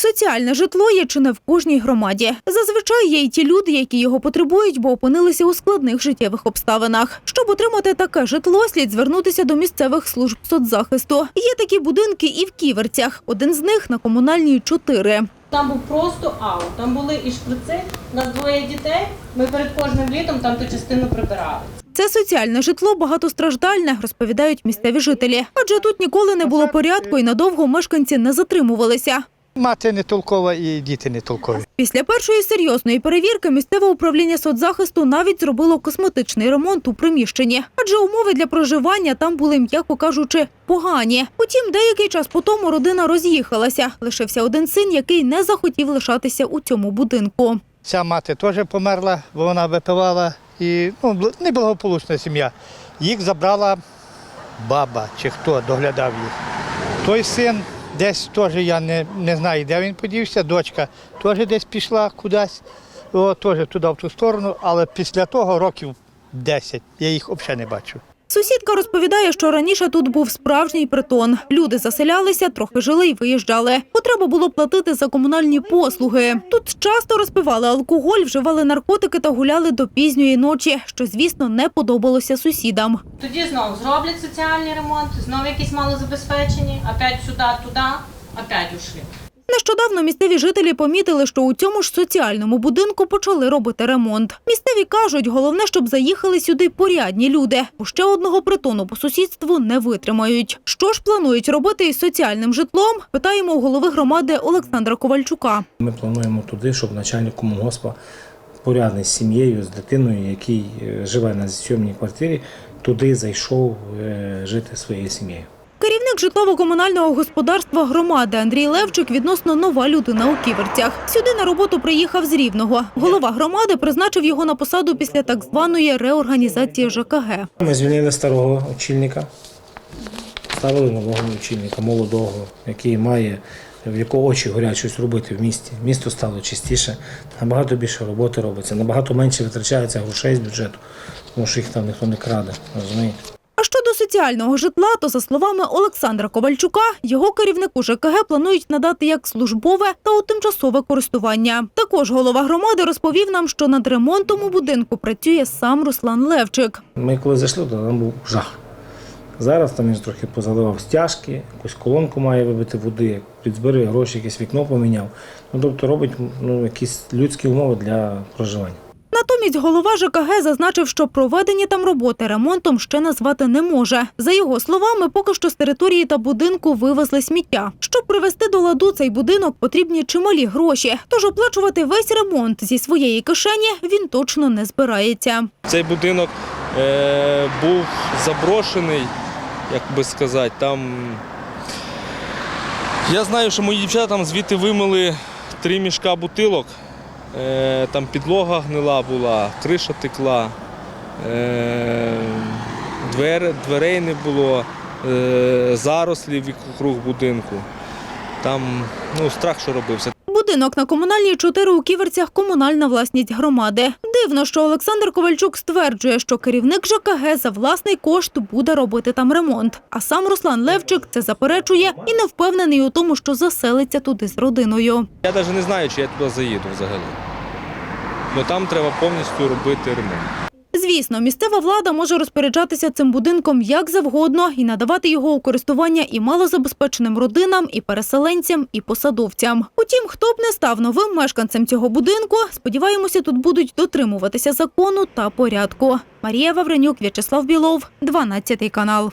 Соціальне житло є чи не в кожній громаді. Зазвичай є й ті люди, які його потребують, бо опинилися у складних життєвих обставинах. Щоб отримати таке житло, слід звернутися до місцевих служб соцзахисту. Є такі будинки і в Ківерцях. Один з них на комунальній 4. Там був просто аут. Там були і шприци, у нас двоє дітей. Ми перед кожним літом там ту частину прибирали. Це соціальне житло багатостраждальне, розповідають місцеві жителі. Адже тут ніколи не було порядку і надовго мешканці не затримувалися. Мати не толкова і діти не толкові. Після першої серйозної перевірки місцеве управління соцзахисту навіть зробило косметичний ремонт у приміщенні, адже умови для проживання там були, м'яко кажучи, погані. Утім, деякий час по тому родина роз'їхалася. Лишився один син, який не захотів лишатися у цьому будинку. Ця мати теж померла, бо вона випивала і ну, бл- неблагополучна сім'я. Їх забрала баба чи хто доглядав їх. Той син десь теж я не, не знаю, де він подівся, дочка теж десь пішла кудись, теж туди в ту сторону, але після того років 10 я їх взагалі не бачу. Сусідка розповідає, що раніше тут був справжній притон. Люди заселялися, трохи жили і виїжджали. Потреба було платити за комунальні послуги. Тут часто розпивали алкоголь, вживали наркотики та гуляли до пізньої ночі, що, звісно, не подобалося сусідам. Тоді знову зроблять соціальний ремонт, знову якісь малозабезпечені, опять сюди, туди, опять ушли. Нещодавно місцеві жителі помітили, що у цьому ж соціальному будинку почали робити ремонт. Місцеві кажуть, головне, щоб заїхали сюди порядні люди, бо ще одного притону по сусідству не витримають. Що ж планують робити із соціальним житлом? Питаємо у голови громади Олександра Ковальчука. Ми плануємо туди, щоб начальник комунгоспа порядний з сім'єю, з дитиною, який е, живе на зйомній квартирі, туди зайшов е, жити своєю сім'єю. Житлово-комунального господарства громади Андрій Левчик відносно нова людина у Ківерцях. Сюди на роботу приїхав з Рівного. Голова громади призначив його на посаду після так званої реорганізації ЖКГ. Ми звільнили старого очільника, ставили нового очільника, молодого, який має в якого очі горять щось робити в місті. Місто стало чистіше, набагато більше роботи робиться, набагато менше витрачається грошей з бюджету, тому що їх там ніхто не краде. Розумієте? Соціального житла, то за словами Олександра Ковальчука, його керівнику ЖКГ планують надати як службове та у тимчасове користування. Також голова громади розповів нам, що над ремонтом у будинку працює сам Руслан Левчик. Ми коли зайшли, то там був жах. Зараз там він трохи позаливав стяжки, якусь колонку має вибити води, підзбирає гроші, якесь вікно поміняв. Ну, тобто робить ну, якісь людські умови для проживання. Натомість голова ЖКГ зазначив, що проведені там роботи ремонтом ще назвати не може. За його словами, поки що з території та будинку вивезли сміття. Щоб привести до ладу цей будинок, потрібні чималі гроші. Тож оплачувати весь ремонт зі своєї кишені він точно не збирається. Цей будинок е, був заброшений, як би сказати. Там... Я знаю, що мої дівчата там звідти вимили три мішка бутилок. Е, там підлога гнила була, криша текла, е, двер, дверей не було, е, зарослі вокруг будинку. Там ну, страх, що робився. Будинок на комунальній 4 у Ківерцях – комунальна власність громади. Дивно, що Олександр Ковальчук стверджує, що керівник ЖКГ за власний кошт буде робити там ремонт. А сам Руслан Левчик це заперечує і не впевнений у тому, що заселиться туди з родиною. Я навіть не знаю, чи я туди заїду взагалі. Бо там треба повністю робити ремонт. Звісно, місцева влада може розпоряджатися цим будинком як завгодно і надавати його у користування і малозабезпеченим родинам, і переселенцям, і посадовцям. Утім, хто б не став новим мешканцем цього будинку, сподіваємося, тут будуть дотримуватися закону та порядку. Марія Вавренюк, В'ячеслав Білов, 12 канал.